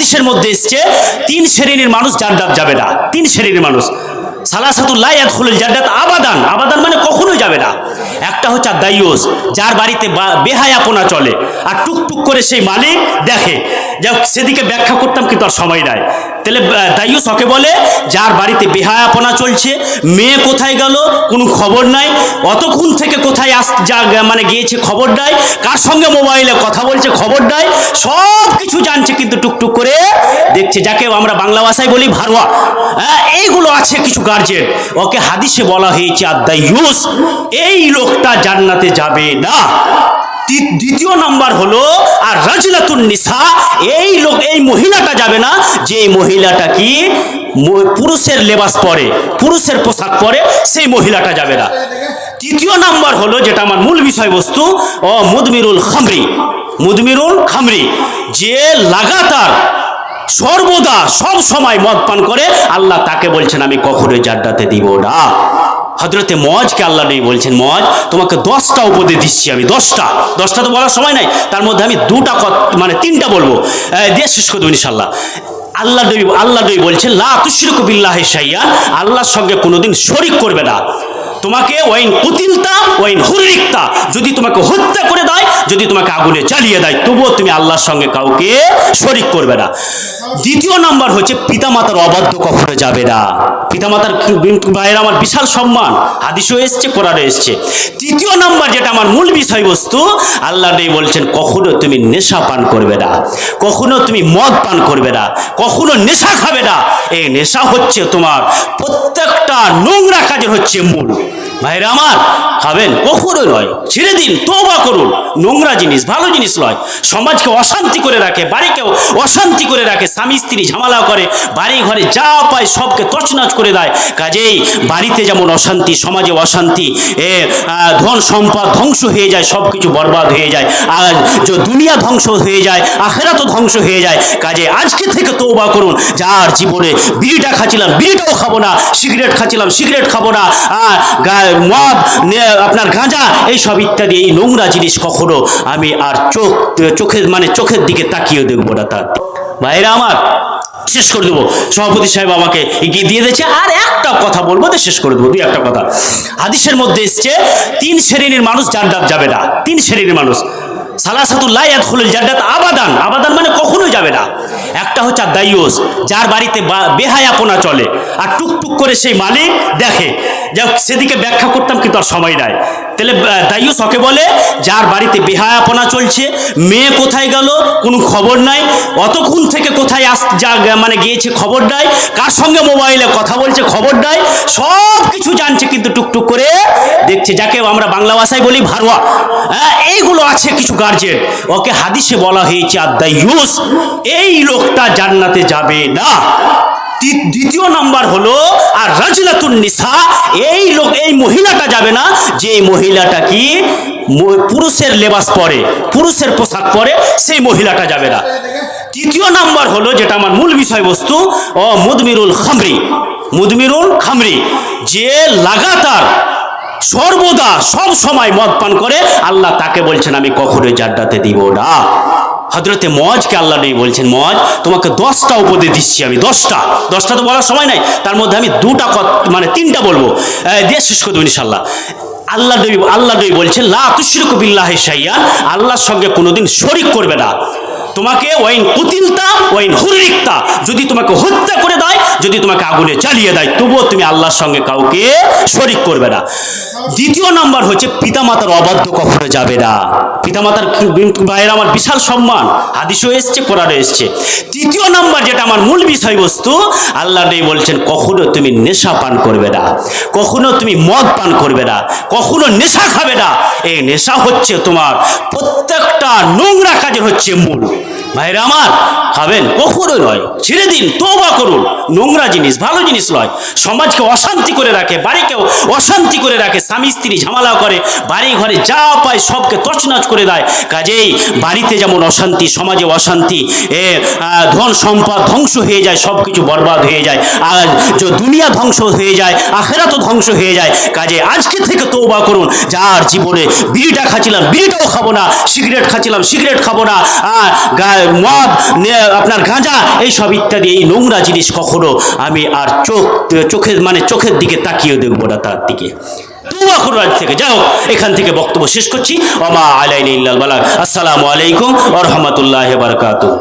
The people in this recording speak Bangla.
হাদিসের মধ্যে এসছে তিন শ্রেণির মানুষ জান্নাত যাবে না। তিন শ্রেণির মানুষ। সালাসাতুল্লাহ ইয়াদখুলুল জান্নাত আবাদান। আবাদান মানে কখনোই যাবে না। একটা হচ্ছে দাইয়ুস যার বাড়িতে বা- বেহায়াপনা চলে। আর টুকটুক করে সেই মালিক দেখে হোক, সেদিকে ব্যাখ্যা করতাম কিন্তু আর সময় নাই। তাহলে দাইয়ুস ওকে বলে যার বাড়িতে বেহায়াপনা চলছে মেয়ে কোথায় গেল কোনো খবর নাই অতক্ষণ থেকে কোথায় আস যা মানে গিয়েছে খবর নাই কার সঙ্গে মোবাইলে কথা বলছে খবর নাই সব কিছু জানছে কিন্তু টুকটুক করে দেখছে, যাকে আমরা বাংলা ভাষায় বলি ভারোয়া। হ্যাঁ এইগুলো আছে কিছু গার্জেন ওকে হাদিসে বলা হয়েছে আদায়ুস এই লোকটা জান্নাতে যাবে না। দ্বিতীয় নাম্বার হলো, আর রাজলাতুন নিসা, এই লোক, এই মহিলাটা যাবে না, যে মহিলাটা কি পুরুষের লেবাস পরে, পুরুষের পোশাক পরে, সেই মহিলাটা যাবে না। তৃতীয় নাম্বার হলো, যেটা আমার মূল বিষয়বস্তু, ও মুদমিরুল খামরি মুদমিরুল খামরি, যে লাগাতার সর্বদা সব সময় মদ পান করে আল্লাহ তাকে বলছেন আমি কখনোই জাড্ডাতে দিব না। হজরতে মজকে আল্লাহ নেই বলছেন মজ তোমাকে দশটা উপদেশ দিচ্ছি আমি দশটা। দশটা তো বলার সময় নাই তার মধ্যে আমি দুটা মানে তিনটা বলব। আহ, দিয়ে শেষ করব ইনশাল্লাহ আল্লাহ নবী আল্লাহ নবী বলছেন লা তুশরিকু বিল্লাহি শাইয়া আল্লাহর সঙ্গে কোনোদিন শরিক করবে না। তোমাকে ওয়াইন কুতিলতা ওয়াইন হুরিকতা যদি তোমাকে হত্যা করে দেয় যদি তোমাকে আগুনে জ্বালিয়ে দেয় তবুও তুমি আল্লাহর সঙ্গে কাউকে শরিক করবে না। দ্বিতীয় নাম্বার হচ্ছে পিতামাতার অবাধ্য কখনো যাবে না। পিতামাতার ভাইয়ের আমার বিশাল সম্মান। হাদিসও এসছে কোরআনে এসছে। তৃতীয় নাম্বার যেটা আমার মূল বিষয়বস্তু আল্লাহ নেই বলছেন, কখনো তুমি নেশা পান করবে না। কখনো তুমি মদ পান করবে না। কখনো নেশা খাবে না। এই নেশা হচ্ছে তোমার প্রত্যেকটা নোংরা কাজের হচ্ছে মূল। ভাইরা আমার, খাবেন? কখনো নয়। ছেড়ে দিন তোবা করুন। নোংরা জিনিস, ভালো জিনিস নয়। সমাজকে অশান্তি করে রাখে, বাড়িকেও অশান্তি করে রাখে স্বামী স্ত্রী ঝামেলা করে, বাড়ি ঘরে যা পায় সবকে তছনছ করে দেয়। কাজেই বাড়িতে যেমন অশান্তি, সমাজে অশান্তি, এ ধন সম্পদ ধ্বংস হয়ে যায় সব কিছু বরবাদ হয়ে যায়। আর দুনিয়া ধ্বংস হয়ে যায়, আখেরাতও ধ্বংস হয়ে যায়। কাজে আজকে থেকে তৌবা করুন। যার জীবনে বিড়িটা খাচ্ছিলাম, বিড়িটাও খাব না, সিগারেট খাচ্ছিলাম, সিগারেট খাব না মদ আপনার গাঁজা, এইসব ইত্যাদি, এই নোংরা জিনিস কখনো আমি আর চোখ, চোখের মানে চোখের দিকে তাকিয়ে দেখব না তার ভাইরা আমার, শেষ করে দেবো। সভাপতি সাহেব আমাকে এগিয়ে দিয়ে দিয়েছে, আর একটা কথা বলব তো শেষ করে দেবো, দুই একটা কথা। হাদিসের মধ্যে এসছে, তিন শ্রেণির মানুষ জান্নাত যাবে না, তিন শ্রেণির মানুষ। সালাসাতুল্লাহ ইয়াদখুলুল জান্নাত আবাদান আবাদান মানে কখনোই যাবে না। একটা হচ্ছে দাইয়ুস যার বাড়িতে বা- বেহায়াপনা চলে, আর টুকটুক করে সেই মালিক দেখে যাই সেদিকে ব্যাখ্যা করতাম, কিন্তু আর সময় নাই। তাহলে দাইয়ুস ওকে বলে, যার বাড়িতে বেহায়াপনা চলছে, মেয়ে কোথায় গেল, কোনো খবর নাই, অতক্ষণ থেকে কোথায় আস, যা মানে গিয়েছে খবর নাই, কার সঙ্গে মোবাইলে কথা বলছে খবর নাই, সব কিছু জানছে, কিন্তু টুকটুক করে দেখছে, যাকে আমরা বাংলা ভাষায় বলি ভারোয়া। হ্যাঁ এইগুলো আছে কিছু গার্জেন ওকে হাদিসে বলা হয়েছে আদায়ুস এই লোকটা জান্নাতে যাবে না। দ্বিতীয় নাম্বার হলো, আর রাজলাতুন নিসা, এই লোক, এই মহিলাটা যাবে না, যে মহিলাটা কি পুরুষের লেবাস পরে, পুরুষের পোশাক পরে, সেই মহিলাটা যাবে না। তৃতীয় নাম্বার হলো, যেটা আমার মূল বিষয়বস্তু ও মুদমিরুল খামরি মুদমিরুল খামরি, যে লাগাতার, সর্বদা সব সময় মদ পান করে, আল্লাহ তাকে বলছেন, আমি কখনোই জাড্ডাতে দিব না। হজরতে মজকে আল্লাহ নবী বলছেন মজ তোমাকে দশটা উপদেশ দিচ্ছি আমি, দশটা। দশটা তো বলার সময় নাই, তার মধ্যে আমি দুটা মানে তিনটা বলব। দিয়ে শেষ করব ইনশাল্লাহ আল্লাহ নবী আল্লাহ নবী বলছেন, লা তুশরিকু বিল্লাহি আল্লাহর সঙ্গে কোনোদিন শরিক করবে না। তোমাকে ওয়াইন কুতিলতা, ওয়াইন হুরিকতা যদি তোমাকে হত্যা করে যদি তোমাকে আগুনে চালিয়ে দেয়, তবুও তুমি আল্লাহর সঙ্গে কাউকে শরিক করবে না। দ্বিতীয় নাম্বার হচ্ছে পিতামাতার অবাধ্য কখনো যাবে না। পিতামাতার ভাইয়ের আমার বিশাল সম্মান। হাদিসও এসছে কোরআনে এসছে। তৃতীয় নাম্বার যেটা আমার মূল বিষয়বস্তু আল্লাহ নেই বলছেন, কখনো তুমি নেশা পান করবে না। কখনো তুমি মদ পান করবে না। কখনো নেশা খাবে না। এই নেশা হচ্ছে তোমার প্রত্যেকটা নোংরা কাজের হচ্ছে মূল। ভাইরা আমার খাবেন কখনো নয়। ছেড়ে দিন তোবা করুন। নোংরা জিনিস, ভালো জিনিস নয়। সমাজকে অশান্তি করে রাখে, বাড়িকেও অশান্তি করে রাখে। স্বামী, স্ত্রী ঝামেলা করে বাড়ি ঘরে যা পায় সবকে তছনছ করে দেয়। কাজেই বাড়িতে যেমন অশান্তি, সমাজে অশান্তি, এ ধন সম্পদ ধ্বংস হয়ে যায় সব কিছু বরবাদ হয়ে যায়। আর যে দুনিয়া ধ্বংস হয়ে যায়, আখেরাতও ধ্বংস হয়ে যায়। কাজে আজকে থেকে তৌবা করুন। যার জীবনে বিড়িটা খাচ্ছিলাম, বিড়িটাও খাব না, সিগারেট খাচ্ছিলাম, সিগারেট খাব না। মদ আপনার গাঁজা, এইসব ইত্যাদি, এই নোংরা জিনিস কখনো আমি আর চোখ, চোখের মানে চোখের দিকে তাকিয়ে দেখব না তার দিকে। থেকে যাও এখান থেকে বক্তব্য শেষ করছি। ওমা আলাইন ইল্লাল আসসালামু আলাইকুম ওয়া রাহমাতুল্লাহি ওয়া বারাকাতুহু।